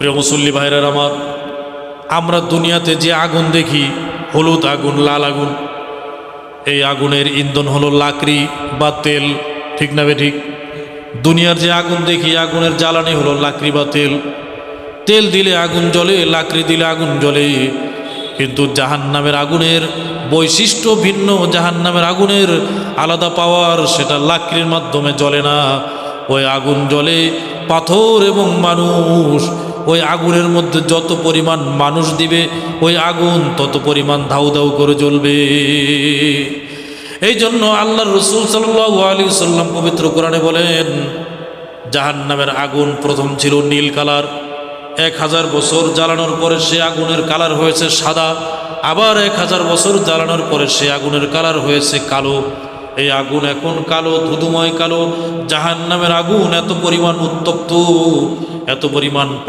প্রিয় মুসল্লি ভাইরার আমার, আমরা দুনিয়াতে যে আগুন দেখি, হলুদ আগুন, লাল আগুন, এই আগুনের ইন্ধন হলো লাকড়ি বা তেল, ঠিক না ঠিক? দুনিয়ার যে আগুন দেখি, আগুনের জ্বালানি হলো লাকড়ি বা তেল। তেল দিলে আগুন জ্বলে, লাকড়ি দিলে আগুন জ্বলে। কিন্তু জাহান নামের আগুনের বৈশিষ্ট্য ভিন্ন জাহান নামের আগুনের আলাদা পাওয়ার সেটা লাকড়ির মাধ্যমে জ্বলে না। ওই আগুন জ্বলে পাথর এবং মানুষ ওই আগুনের মধ্যে যত পরিমাণ মানুষ দিবে, ওই আগুন তত পরিমাণ ধাউ ধাউ করে জ্বলবে। এই জন্য আল্লাহ রসুল সাল্লাহ সাল্লাম পবিত্র কোরআনে বলেন জাহান নামের আগুন প্রথম ছিল নীল কালার, এক হাজার বছর জ্বালানোর পরে সে আগুনের কালার হয়েছে সাদা, আবার এক হাজার বছর জ্বালানোর পরে সে আগুনের কালার হয়েছে কালো। এই আগুন এখন কালো, ধুধুময় কালো জাহান নামের আগুন এত পরিমাণ উত্তপ্ত, এত পরিমাণ